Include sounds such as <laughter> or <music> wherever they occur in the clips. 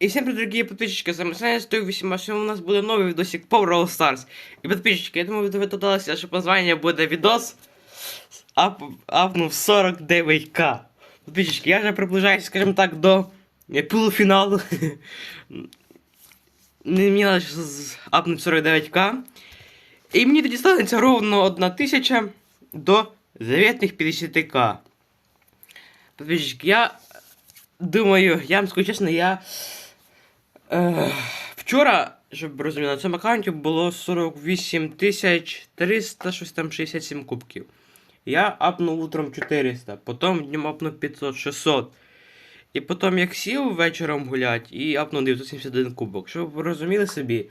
И всем привет, дорогие подписчики, с вами Саня 108, а сегодня у нас будет новый видосик по Brawl Stars. И подписчики, я думаю, вы догадалися, що названня буде відос ап, апнув 49к. Подписчики, я вже приближаюся, скажімо так, до е, полуфіналу. <laughs> Не мені лише апнути 49к. І мені тоді станеться ровно 1 тисяча до заветних 50к. Подписчики, я думаю, я вам скажу чесно, я. Вчора, щоб ви розуміли, на цьому аккаунті було 48 тисяч 300, щось там 67 кубків. Я апнув утром 400, потім днем апнув 500, 600. І потім як сів вечором гулять і апнув 971 кубок. Щоб ви розуміли собі,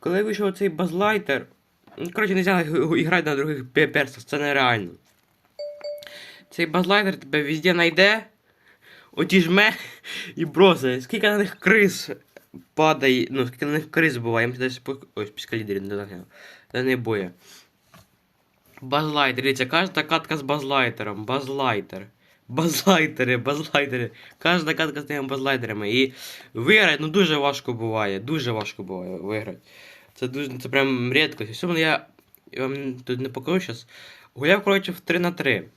коли вийшов цей базлайтер, ну, коротше, не можна грати на других пе- персах, це нереально. Цей базлайтер тебе везде знайде, отіжме і бросить. Скільки на них криз падає, ну, скільки на них криз буває, я десь по... Ось, піскалідері, не знаю. Та не боє. Базлайтер, дивіться, кожна катка з базлайтером, базлайтер. Базлайтери, базлайтери. Кожна катка з тими базлайтерами. І виграти, ну дуже важко буває. Дуже важко буває виграти. Це дуже, це прям рідкость. Особливо я, я вам тут не покажу зараз. Гуляв, коротше, в 3 на 3.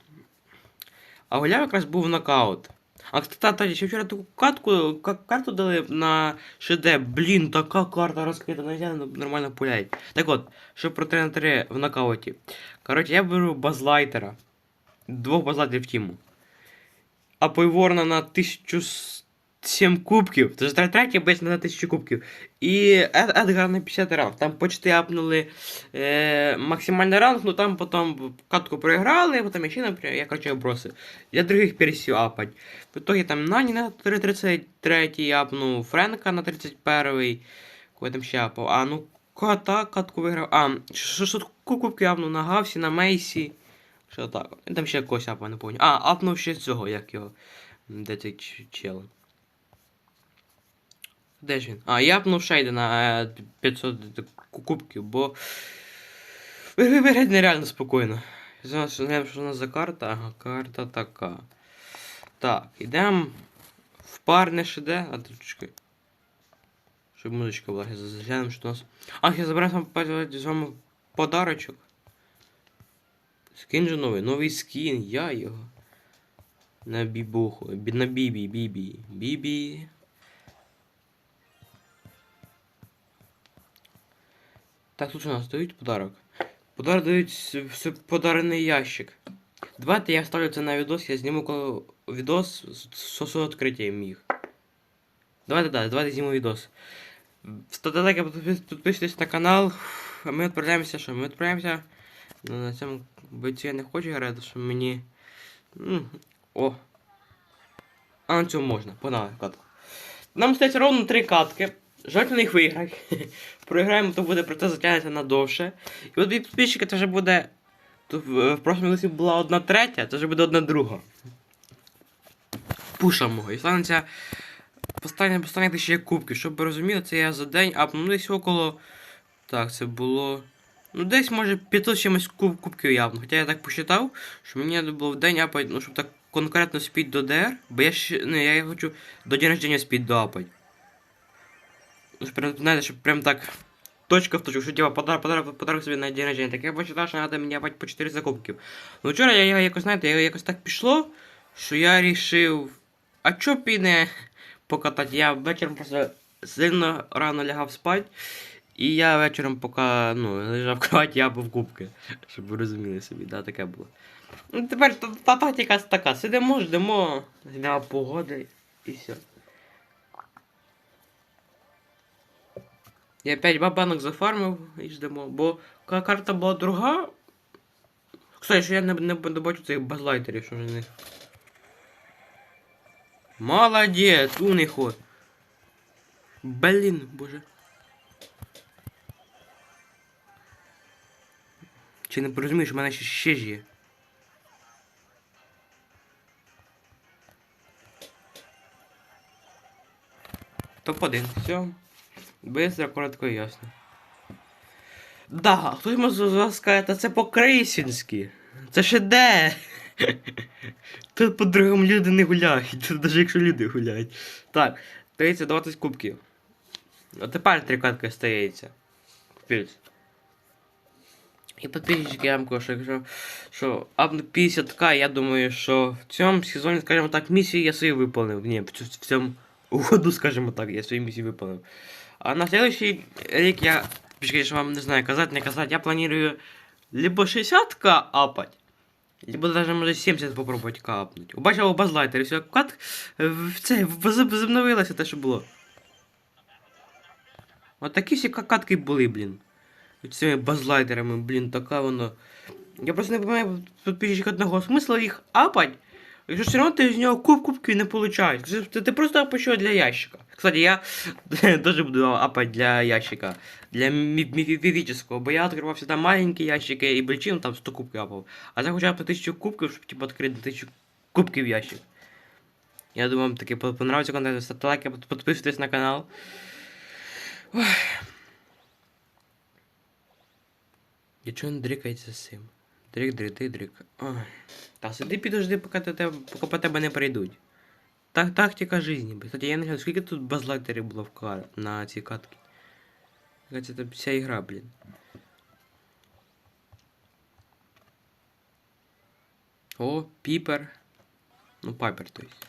А гуляв якраз був нокаут. А кстати, ще вчора таку катку, карту дали на ШД. Блін, така карта розкрита, нельзя нормально пулять. Так от, що про 3 на 3 в нокауті. Коротше, я беру базлайтера. Двох базлайтерів тіму. А Пойворна на 1007 кубків. Це ж тре- третій бейс на 1000 кубків. І Ед- Едгар на 50 ранг. Там почти апнули е, максимальний ранг, ну там потім катку проіграли, потім ще наприклад, я короче броси. Я других пересів апать. В итоге там Нані на 33 апнув, Френка на 31 кого там ще апав. А ну кота катку виграв. А, що що кубки апнув на Гавсі, на Мейсі. Що так? Там ще когось апав, не пам'ятаю. А, апнув ще цього, як його. Де цей чел? Де ж він? А, я апнув Шейда на е, 500 кубків, бо. ви- ви- Виграти нереально спокійно. Зараз знаємо, що у нас за карта. Ага, карта така. Так, йдемо в парне ШД. А тут чекай. Щоб музичка була, заглянемо, що у нас. Ах, я забрав з вами подарочок. Скін же новий, новий скін, я його. На бібуху, на бібі, бібі, бібі. Так, тут у нас дають подарок. Подарок дають подарений ящик. Давайте я вставлю це на відос, я зніму відос з відкриттям їх. Давайте, да, давайте зніму відос. Ставте лайки, підписуйтесь на канал. Ми відправляємося, що? Ми відправляємося. Ну, на цьому бойці я не хочу грати, що мені. О. А на цьому можна, погнали катку. Нам стається ровно три катки. Желательно їх виграти. <laughs> Проіграємо, то буде процес затягнеться надовше. І от від підписчика це вже буде. То в, прошлому листі була одна третя, це вже буде одна друга. Пуша мого. І станеться останнє останнє тисячі кубків. Щоб ви розуміли, це я за день апнув десь около. Так, це було. Ну, десь може 500 чимось куб, кубків явно. Хоча я так посчитав, що мені треба було в день апати, ну, щоб так конкретно спіть до ДР, бо я ще. Ну, я хочу до дня рождення спіть доапати. Ну, знаєте, щоб прям так. Точка в точку, що типа подарок, подарок, подарок собі на день рождення. Так я почитав, що треба апати по 400 кубків. Ну вчора я, я якось, знаєте, я якось так пішло, що я рішив. А чо і покатати? Я вечором просто сильно рано лягав спати. І я вечором, поки ну, лежав в кроваті, я був кубки. Щоб ви розуміли собі, да, таке було. Ну, тепер та тактика така. Сидимо, ждемо, ждемо погоди і все. Я 5 бабанок зафармив і ждемо, бо ка- карта була друга. Кстати, що я не, не, не бачу цих базлайтерів, що них. Молодець, умний ход. Блін, боже. Чи не порозумієш, у мене ще, ще ж є. Топ-1, все. Быстро, коротко і ясно. Да, хтось може з вас скаже, та це по-крейсінськи. Це ще де? Тут по-другому люди не гуляють, тут навіть якщо люди гуляють. Так, Стається 20 кубків. А тепер три катки стається. Капець. І підписчики, я вам кажу, що якщо що апну 50к, я думаю, що в цьому сезоні, скажімо так, місії я свої виповнив. Ні, в, цьому году, скажімо так, я свої місії виповнив. А на следующий рік я, що вам не знаю, казати, не казати, я планую либо 60к апать, либо даже може 70 попробувати капнуть. Убачив у базлайтері, все, кат в це возобновилося те, що було. От такі всі ка- катки були, блін. Цими базлайдерами, блін, така воно. Я просто не розумію підписчик одного смисла їх апать. Якщо все одно ти з нього куб кубків не получаєш. Ти, ти просто апаєш для ящика. Кстати, я <laughs> теж буду апать для ящика. Для мі- мі- міфічного, бо я відкривав всегда маленькі ящики і бельчин там 100 кубків апав. А це хоча б на 1000 кубків, щоб типу, відкрити 1000 кубків ящик. Я думаю, вам таки понравиться контент. Ставте лайки, підписуйтесь на канал. Я чого не дрикається з цим? Дрик, дрик, дрик, дрик. Ой. Та сиди підожди, поки, те, тебе- поки по тебе не прийдуть. Так, тактика жизни. Кстати, я не знаю, скільки тут базлайтерів було в кар... на цій катці. Це це вся ігра, блін. О, піпер. Ну, пайпер, то есть.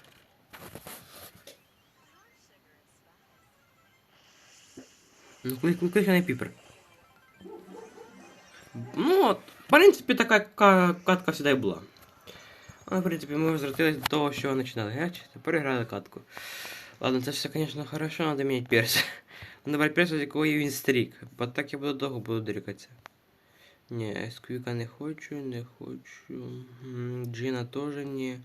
Ну, клик, клик, клик, піпер. Ну, от, в принципі, така ка- катка всегда і була. Ну, в принципі, ми возвратились до того, що починали грати, тепер грали катку. Ладно, це все, конечно, хорошо, надо міняти перс. <laughs> Надо брати перс, з якого є він стрік. Бо так я буду довго буду дирикатися. Ні, Есквіка не хочу, не хочу. М, Джина теж ні.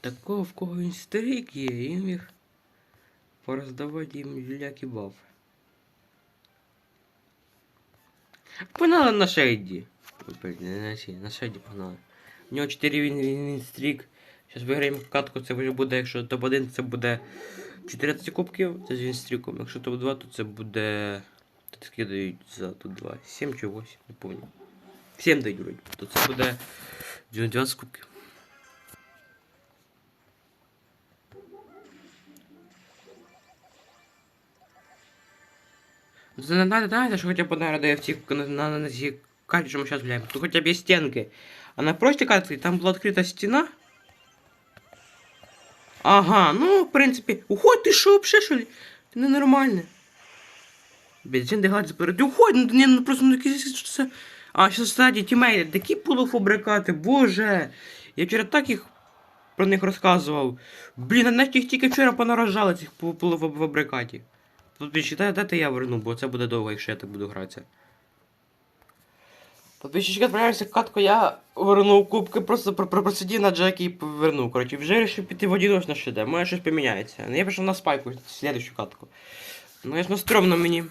Такого, в кого він стрік є, їм їх пороздавати їм всілякі бафи. Погнали на шейді. На шейді погнали. У нього 4 він, він, стрік. Зараз виграємо катку, це вже буде, якщо топ-1, це буде 14 кубків, це з він стріком. Якщо топ-2, то це буде. Тут скидають дають за тут 2. 7 чи 8, не пам'ятаю. 7 дають вроді. То це буде 12 кубків. Надо, надо, надо, що хоча б одна в цій, на, на, на карті, що ми зараз гуляємо. Тут хоча б є стінки. А на прошлій карті там була відкрита стіна. Ага, ну, в принципі, уходь, ти що, вообще, що ли? Ти ненормальний. Бензин дегладь заперед. Уходь, ну, не, ну, просто, ну, якісь, що це... А, що, кстати, тімейти, такі полуфабрикати, боже. Я вчора так їх про них розказував. Блін, а навіть їх тільки вчора понаражали, цих полу- полуфабрикатів. Тут підсчитайте, дайте я верну, бо це буде довго, якщо я так буду гратися. Підписчики, відправляємося катку, я вернув кубки, просто про- про- просидів на Джекі і повернув. Коротше, вже вирішив піти в одіночно ще де, може щось поміняється. Ну я пішов на спайку, слідущу катку. Ну, ясно, стрьомно мені.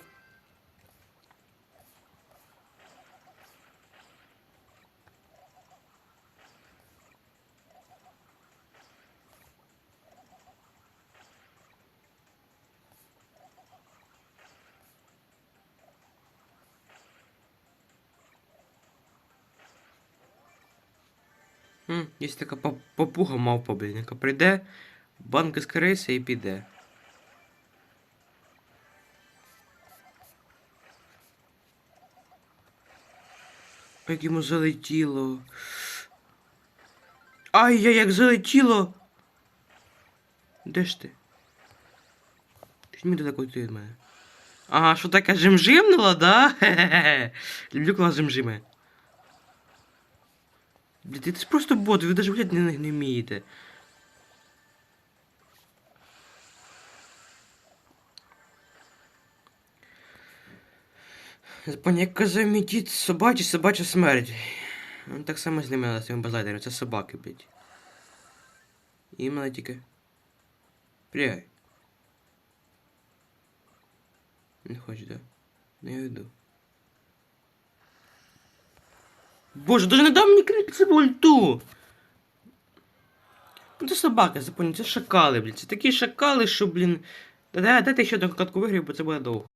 Є така па- папуга мавпа, блін, яка прийде, банки скриється і піде. Як йому залетіло. Ай, я як залетіло. Де ж ти? Візьми далеко ти від мене. Ага, що таке жимжимнула, да? Хе-хе-хе. <laughs> Люблю коли жимжиме. Блін, ти просто бот, ви навіть гуляти не, не вмієте. Паніка замітіть собачі, собача смерть. Ну, так само з ними з цими базлайдерами, це собаки, блядь. І мене тільки. Прягай. Не хочеш, да? Ну я йду. Боже, даже не дав мені крити ульту. Ну це собаки, запомніть, це шакали, блін. Це такі шакали, що, блін. Да, дайте ще одну катку виграю, бо це буде довго.